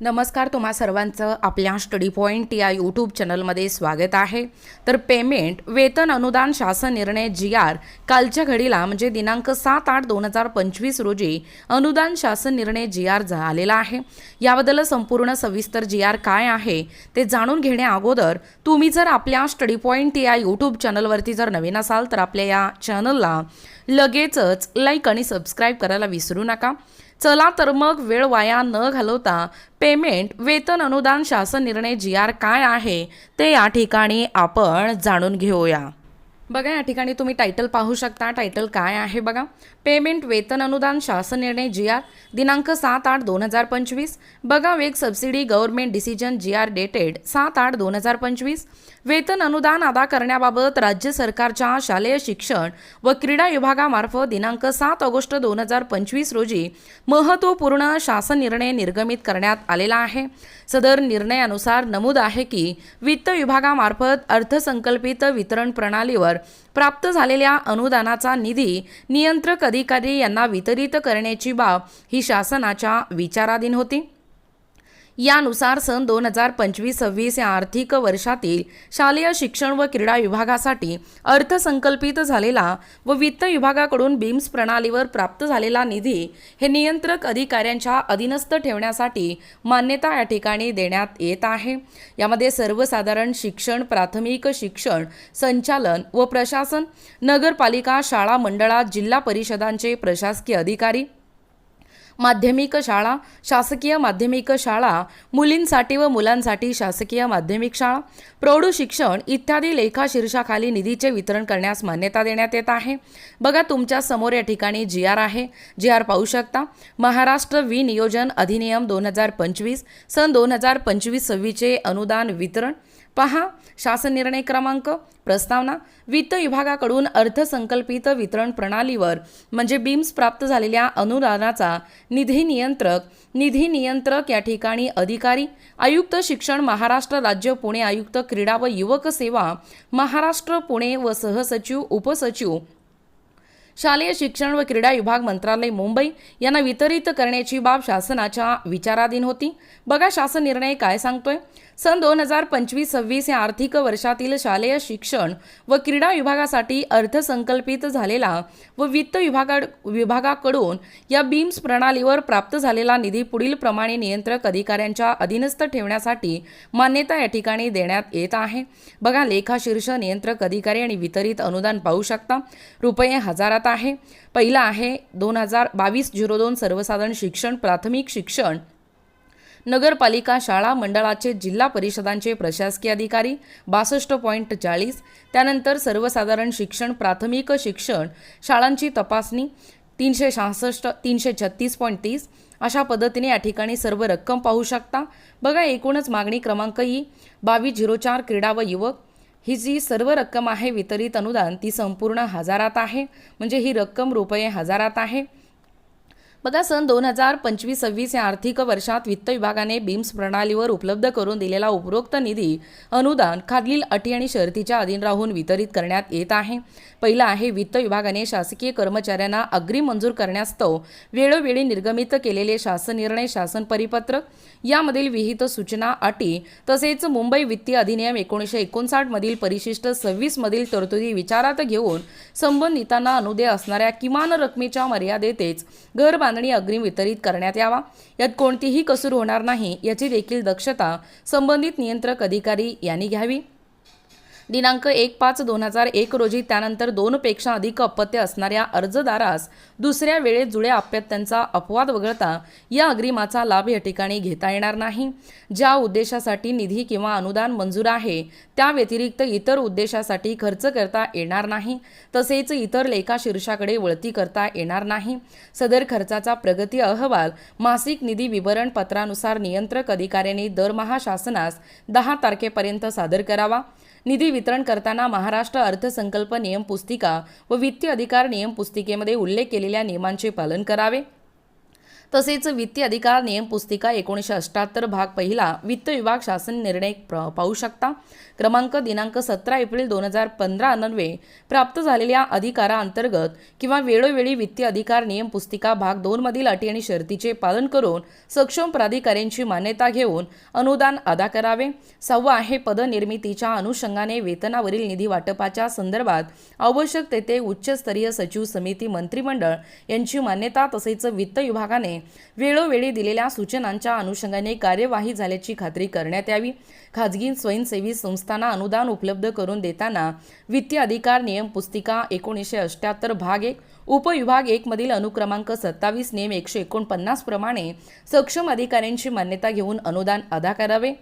नमस्कार तुम्हा सर्वांचं आपल्या स्टडी पॉईंट या यूट्यूब चॅनलमध्ये स्वागत आहे. तर पेमेंट वेतन अनुदान शासन निर्णय जी आर कालच्या घडीला म्हणजे दिनांक सात आठ दोन हजार पंचवीस रोजी अनुदान शासन निर्णय जी आर झालेला आहे. याबद्दल संपूर्ण सविस्तर जी आर काय आहे ते जाणून घेण्या अगोदर तुम्ही जर आपल्या स्टडी पॉईंट या यूट्यूब चॅनलवरती जर नवीन असाल तर आपल्या या चॅनलला लगेचच लाईक आणि सबस्क्राईब करायला विसरू नका. चला तर मग वेळ वाया न घालवता पेमेंट वेतन अनुदान शासन निर्णय जी आर काय आहे ते या ठिकाणी आपण जाणून घेऊया. बघा या ठिकाणी तुम्ही टायटल पाहू शकता. टायटल काय आहे बघा? पेमेंट वेतन अनुदान शासन निर्णय जी आर दिनांक सात आठ दोन हजार पंचवीस. बघा वेग subsidy government decision G R dated सात आठ दोन हजार पंचवीस. वेतन अनुदान अदा करण्याबाबत राज्य सरकारच्या शालेय शिक्षण व क्रीडा विभागामार्फत दिनांक सात ऑगस्ट दोन हजार पंचवीस रोजी महत्त्वपूर्ण शासन निर्णय निर्गमित करण्यात आलेला आहे. सदर निर्णयानुसार नमूद आहे की वित्त विभागामार्फत अर्थसंकल्पित वितरण प्रणालीवर प्राप्त झालेल्या अनुदानाचा निधी नियंत्रक अधिकारी यांना वितरित करण्याची बाब ही शासनाच्या विचाराधीन होती. यानुसार सन दोन हजार पंचवीस सव्वीस या आर्थिक वर्षातील शालेय शिक्षण व क्रीडा विभागासाठी अर्थसंकल्पित झालेला व वित्त विभागाकडून बीम्स प्रणालीवर प्राप्त झालेला निधी हे नियंत्रक अधिकाऱ्यांच्या अधीनस्थ ठेवण्यासाठी मान्यता या ठिकाणी देण्यात येत आहे. यामध्ये सर्वसाधारण शिक्षण प्राथमिक शिक्षण संचालन व प्रशासन नगरपालिका शाळा मंडळात जिल्हा परिषदांचे प्रशासकीय अधिकारी माध्यमिक शाळा शासकीय माध्यमिक शाळा मुलींसाठी व मुलांसाठी शासकीय माध्यमिक शाळा प्रौढ शिक्षण इत्यादी लेखा शीर्षाखाली निधीचे वितरण करण्यास मान्यता देण्यात येत आहे. बघा तुमच्यासमोर या ठिकाणी जी आर आहे. जी आर पाहू शकता. महाराष्ट्र विनियोजन अधिनियम दोन हजार पंचवीस सन दोन हजार पंचवीस सव्वीसचे अनुदान वितरण पहा शासन निर्णय क्रमांक प्रस्तावना वित्त विभागाकडून अर्थसंकल्पित वितरण प्रणालीवर म्हणजे बीम्स प्राप्त झालेल्या अनुदानाचा निधी नियंत्रक निधी नियंत्रक या ठिकाणी अधिकारी आयुक्त शिक्षण महाराष्ट्र राज्य पुणे आयुक्त क्रीडा व युवक सेवा महाराष्ट्र पुणे व सहसचिव उपसचिव शालेय शिक्षण व क्रीडा विभाग मंत्रालय मुंबई यांना वितरित करण्याची बाब शासनाच्या विचाराधीन होती. बघा शासन निर्णय काय सांगतोय? सन दोन हजार पंचवीस सव्वीस या आर्थिक वर्षातील शालेय शिक्षण व क्रीडा विभागासाठी अर्थसंकल्पित झालेला व वित्त विभागा विभागाकडून या बीम्स प्रणालीवर प्राप्त झालेला निधी पुढील प्रमाणे नियंत्रक अधिकाऱ्यांच्या अधीनस्थ ठेवण्यासाठी मान्यता या ठिकाणी देण्यात येत आहे. बघा लेखा शीर्ष नियंत्रक अधिकारी आणि वितरित अनुदान पाहू शकता. रुपये हजारात आहे. पहिला आहे दोन हजार बावीस झिरो दोन सर्वसाधारण शिक्षण प्राथमिक शिक्षण. नगरपालिका शाळा मंडळाचे जिल्हा परिषदांचे प्रशासकीय अधिकारी बासष्ट पॉईंट चाळीस. त्यानंतर सर्वसाधारण शिक्षण प्राथमिक शिक्षण शाळांची तपासणी तीनशे सहासष्ट तीनशे छत्तीस पॉईंट तीस. अशा पद्धतीने या ठिकाणी सर्व रक्कम पाहू शकता. बघा एकूणच मागणी क्रमांक ही बावीस झिरो चार क्रीडा व युवक ही जी सर्व रक्कम आहे वितरित अनुदान ती संपूर्ण हजारात आहे. म्हणजे ही रक्कम रुपये हजारात आहे. बघा सन दोन हजार पंचवीस सव्वीस या आर्थिक वर्षात वित्त विभागाने बीम्स प्रणालीवर उपलब्ध करून दिलेला उपरोक्त निधी अनुदान खालील अटी आणि शर्तीच्या अधीन राहून वितरित करण्यात येत आहे. पहिला आहे वित्त विभागाने शासकीय कर्मचाऱ्यांना अग्रिम मंजूर करण्यास्तव वेळोवेळी निर्गमित केलेले शासन निर्णय शासन परिपत्रक यामधील विहित सूचना अटी तसेच मुंबई वित्तीय अधिनियम एकोणीसशे एकोणसाठमधील परिशिष्ट सव्वीसमधील तरतुदी विचारात घेऊन संबंधितांना अनुदे असणाऱ्या किमान रकमेच्या मर्यादेतच घर बांधणी अग्रिम वितरित करण्यात यावा. यात कोणतीही कसूर होणार नाही याची देखील दक्षता संबंधित नियंत्रक अधिकारी यांनी घ्यावी. दिनांक एक पाच दोन हजार एक रोजी त्यानंतर दोनपेक्षा अधिक अपत्य असणाऱ्या अर्जदारास दुसऱ्या वेळेत जुळ्या अपत्यांचा अपवाद वगळता या अग्रिमाचा लाभ या ठिकाणी घेता येणार नाही. ज्या उद्देशासाठी निधी किंवा अनुदान मंजूर आहे त्या व्यतिरिक्त इतर उद्देशासाठी खर्च करता येणार नाही. तसेच इतर लेखा शीर्षाकडे वळती करता येणार नाही. सदर खर्चाचा प्रगती अहवाल मासिक निधी विवरण पत्रानुसार नियंत्रक अधिकाऱ्यांनी दरमहा शासनास दहा तारखेपर्यंत सादर करावा. निधी वितरण करताना महाराष्ट्र अर्थसंकल्प नियम पुस्तिका व वित्तीय अधिकार नियम पुस्तिकेमध्ये उल्लेख केलेल्या नियमांचे पालन करावे. तसेच वित्तीय अधिकार नियम पुस्तिका एकोणीसशे अष्ट्याहत्तर भाग पहिला वित्त विभाग शासन निर्णय पाहू शकता. क्रमांक दिनांक सतरा एप्रिल दोन हजार पंधरा अन्वये प्राप्त झालेल्या अधिकाराअंतर्गत किंवा वेळोवेळी वित्तीय अधिकार नियम पुस्तिका भाग दोनमधील अटी आणि शर्तीचे पालन करून सक्षम प्राधिकाऱ्यांची मान्यता घेऊन अनुदान अदा करावे. सहावा आहे पदनिर्मितीच्या अनुषंगाने वेतनावरील निधी वाटपाच्या संदर्भात आवश्यक तेथे उच्चस्तरीय सचिव समिती मंत्रिमंडळ यांची मान्यता तसेच वित्त विभागाने वेळोवेळी दिलेल्या सूचनांच्या अनुषंगाने कार्यवाही झाल्याची खात्री करण्यात यावी. खाजगी स्वयंसेवी संस्था संस्थांना अनुदान उपलब्ध करून देताना वित्तीय अधिकार नियम पुस्तिका एकोणीसशे अष्ट्याहत्तर भाग एक उपविभाग एक मधील अनुक्रमांक सत्तावीस नियम एकशे एकोणपन्नास प्रमाणे सक्षम अधिकाऱ्यांची मान्यता घेऊन अनुदान अदा करावे.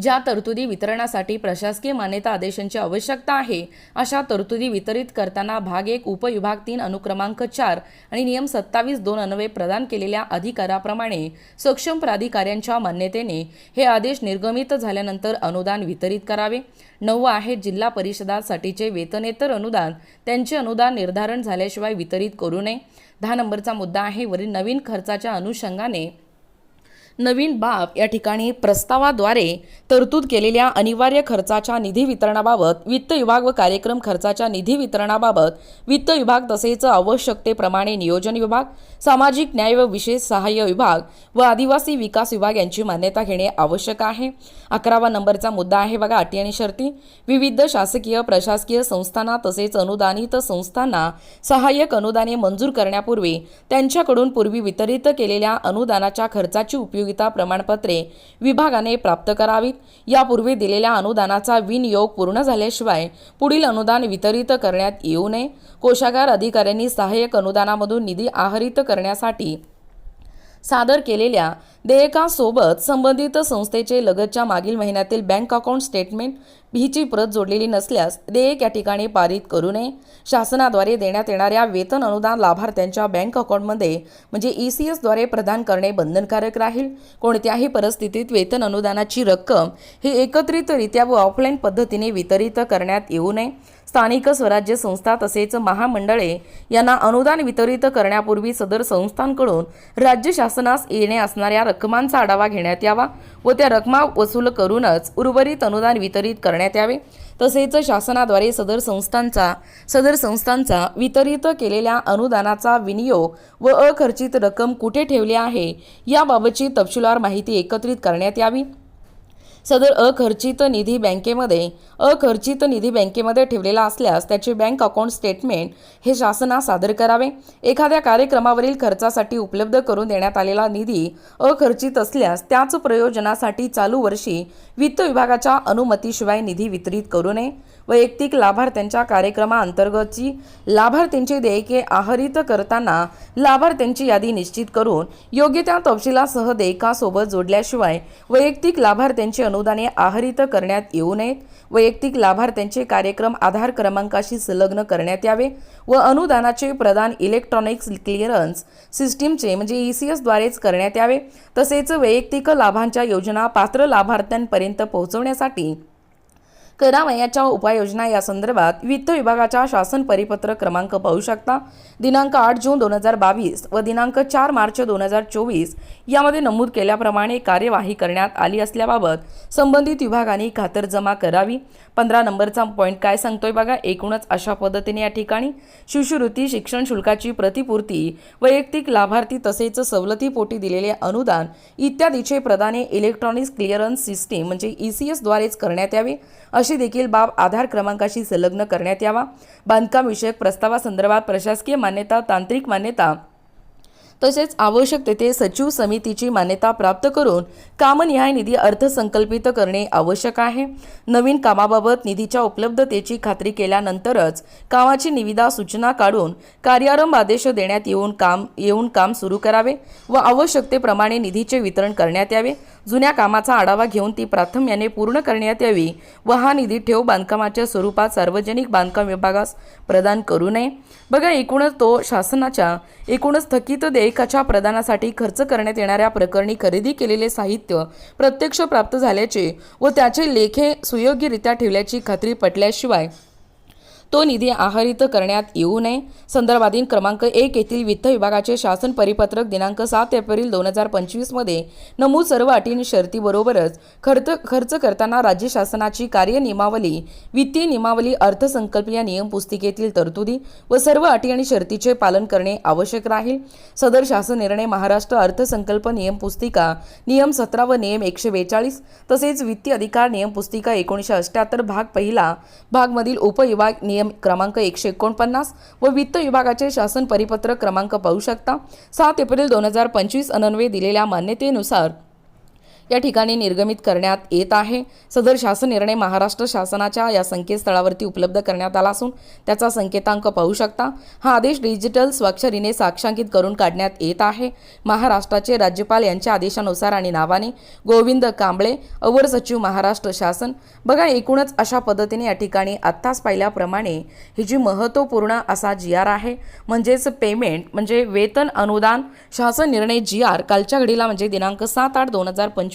ज्या तरतुदी वितरणासाठी प्रशासकीय मान्यता आदेशांची आवश्यकता आहे अशा तरतुदी वितरित करताना भाग एक उपविभाग तीन अनुक्रमांक चार आणि नियम सत्तावीस दोन अन्वये प्रदान केलेल्या अधिकाराप्रमाणे सक्षम प्राधिकाऱ्यांच्या मान्यतेने हे आदेश निर्गमित झाल्यानंतर अनुदान वितरित करावे. नऊ आहे जिल्हा परिषदासाठीचे वेतनेतर अनुदान. त्यांचे अनुदान निर्धारण झाल्याशिवाय वितरित करू नये. दहा नंबरचा मुद्दा आहे वरील नवीन खर्चाच्या अनुषंगाने नवीन बाब या ठिकाणी प्रस्तावाद्वारे तरतूद केलेल्या अनिवार्य खर्चाच्या निधी वितरणाबाबत वित्त विभाग व कार्यक्रम खर्चाच्या निधी वितरणाबाबत वित्त विभाग तसेच आवश्यकतेप्रमाणे नियोजन विभाग सामाजिक न्याय व विशेष सहाय्य विभाग व आदिवासी विकास विभाग यांची मान्यता घेणे आवश्यक आहे. अकरावा नंबरचा मुद्दा आहे बघा अटी आणि शर्ती. विविध शासकीय प्रशासकीय संस्थांना तसेच अनुदानित संस्थांना सहाय्यक अनुदाने मंजूर करण्यापूर्वी त्यांच्याकडून पूर्वी वितरित केलेल्या अनुदानाच्या खर्चाची उपयोग उपयोगिता प्रमाणपत्रे विभागाने प्राप्त करावीत. यापूर्वी दिलेल्या अनुदानाचा विनियोग पूर्ण झाल्याशिवाय पुढील अनुदान वितरित करण्यात येऊ नये. कोशागार अधिकाऱ्यांनी सहाय्यक अनुदानामधून निधी आहरित करण्यासाठी सादर केलेल्या देयकासोबत संबंधित संस्थेचे लगतच्या मागील महिन्यातील बँक अकाउंट स्टेटमेंट हिची प्रत जोडलेली नसल्यास देयक या ठिकाणी पारित करू नये. शासनाद्वारे देण्यात येणाऱ्या वेतन अनुदान लाभार्थ्यांच्या बँक अकाउंटमध्ये म्हणजे ई सी एसद्वारे प्रदान करणे बंधनकारक राहील. कोणत्याही परिस्थितीत वेतन अनुदानाची रक्कम ही एकत्रितरित्या व ऑफलाईन पद्धतीने वितरित करण्यात येऊ नये. स्थानिक स्वराज्य संस्था तसेच महामंडळे यांना अनुदान वितरित करण्यापूर्वी सदर संस्थांकडून राज्य शासनास येणे असणाऱ्या रकमांचा आढावा घेण्यात यावा व त्या रकमा वसूल करूनच उर्वरित अनुदान वितरित करण्यात यावे. तसेच शासनाद्वारे सदर संस्थांचा सदर संस्थांचा वितरित केलेल्या अनुदानाचा विनियोग व अखर्चित रक्कम कुठे ठेवली आहे याबाबतची तपशीलवार माहिती एकत्रित करण्यात यावी. सदर अखर्चित निधी बँकेमध्ये अखर्चित निधी बँकेमध्ये ठेवलेला असल्यास त्याचे बँक अकाउंट स्टेटमेंट हे शासनास सादर करावे. एखाद्या कार्यक्रमावरील खर्चासाठी उपलब्ध करून देण्यात आलेला निधी अखर्चित असल्यास त्याच प्रयोजनासाठी चालू वर्षी वित्त विभागाच्या अनुमतीशिवाय निधी वितरित करू नये. वैयक्तिक लाभार्थ्यांच्या कार्यक्रमाअंतर्गतची लाभार्थ्यांची देयके आहरित करताना लाभार्थ्यांची यादी निश्चित करून योग्य त्या तपशिलासह देयकासोबत जोडल्याशिवाय वैयक्तिक लाभार्थ्यांची अनुदाने आहरित करण्यात येऊ नयेत. वैयक्तिक लाभार्थ्यांचे कार्यक्रम आधार क्रमांकाशी संलग्न करण्यात यावे व अनुदानाचे प्रदान इलेक्ट्रॉनिक्स क्लिअरन्स सिस्टीमचे म्हणजे ई सी एसद्वारेच करण्यात यावे. तसेच वैयक्तिक लाभांच्या योजना पात्र लाभार्थ्यांपर्यंत पोहोचवण्यासाठी करावयाच्या उपाययोजना या संदर्भात वित्त विभागाच्या शासन परिपत्र क्रमांक पाहू शकता. दिनांक आठ जून दोन हजार बावीस व दिनांक चार मार्च दोन हजार चोवीस यामध्ये नमूद केल्याप्रमाणे कार्यवाही करण्यात आली असल्याबाबत संबंधित विभागाने खातरजमा करावी. पंधरा नंबरचा पॉईंट काय सांगतोय बघा. एकूणच अशा पद्धतीने या ठिकाणी शिष्यवृत्ती शिक्षण शुल्काची प्रतिपूर्ती वैयक्तिक लाभार्थी तसेच सवलतीपोटी दिलेले अनुदान इत्यादीचे प्रदाने इलेक्ट्रॉनिक्स क्लिअरन्स सिस्टीम म्हणजे ई सी एसद्वारेच करण्यात यावे. अशी देखील बाब आधार क्रमांकाशी संलग्न करण्यात यावा. बांधकाम विषयक प्रस्तावासंदर्भात प्रशासकीय मान्यता तांत्रिक मान्यता तसेच आवश्यक तेथे सचिव समितीची मान्यता प्राप्त करून कामनिहाय निधी अर्थसंकल्पित करणे आवश्यक आहे. नवीन कामाबाबत निधीच्या उपलब्धतेची खात्री केल्यानंतरच कामाची निविदा सूचना काढून कार्यारंभ आदेश देण्यात येऊन काम येऊन काम सुरू करावे व आवश्यकतेप्रमाणे निधीचे वितरण करण्यात यावे. जुन्या कामाचा आढावा घेऊन ती प्राथम्याने पूर्ण करण्यात यावी व हा निधी ठेव बांधकामाच्या स्वरूपात सार्वजनिक बांधकाम विभागास प्रदान करू नये. बघा एकूणच तो शासनाच्या एकूणच थकीत लेखाच्या प्रदानासाठी खर्च करण्यात येणाऱ्या प्रकरणी खरेदी केलेले साहित्य प्रत्यक्ष प्राप्त झाल्याचे व त्याचे लेखे सुयोग्यरित्या ठेवल्याची खात्री पटल्याशिवाय तो निधी आहरित करण्यात येऊ नये. संदर्भातील क्रमांक एक येथील वित्त विभागाचे शासन परिपत्रक दिनांक सात एप्रिल दोन हजार पंचवीसमध्ये नमूद सर्व अटी आणि शर्तीबरोबरच खर्च खर्च करताना राज्य शासनाची कार्यनियमावली वित्तीय नियमावली अर्थसंकल्पीय नियम पुस्तिकेतील तरतुदी व सर्व अटी आणि शर्तीचे पालन करणे आवश्यक राहील. सदर शासन निर्णय महाराष्ट्र अर्थसंकल्प नियम पुस्तिका नियम सतरा व नियम एकशे बेचाळीस तसेच वित्तीय अधिकार नियम पुस्तिका एकोणीसशे अष्ट्याहत्तर भाग पहिला भागमधील उपविभाग नियम क्रमांक एकशे एकोणपन्नास व वित्त विभागाचे शासन परिपत्रक क्रमांक पाहू शकता. सात एप्रिल दोन हजार पंचवीस अनन्वये दिलेल्या मान्यतेनुसार या ठिकाणी निर्गमित करण्यात येत आहे. सदर शासन निर्णय महाराष्ट्र शासनाच्या या संकेतस्थळावरती उपलब्ध करण्यात आला असून त्याचा संकेतांक पाहू शकता. हा आदेश डिजिटल स्वाक्षरीने साक्षांकित करून काढण्यात येत आहे. महाराष्ट्राचे राज्यपाल यांच्या आदेशानुसार आणि नावाने गोविंद कांबळे अवर सचिव महाराष्ट्र शासन. बघा एकूणच अशा पद्धतीने या ठिकाणी आत्ताच पाहिल्याप्रमाणे ही जी महत्त्वपूर्ण असा जी आर आहे म्हणजेच पेमेंट म्हणजे वेतन अनुदान शासन निर्णय जी आर कालच्या घडीला म्हणजे दिनांक सात आठ दोन हजार पंचवीस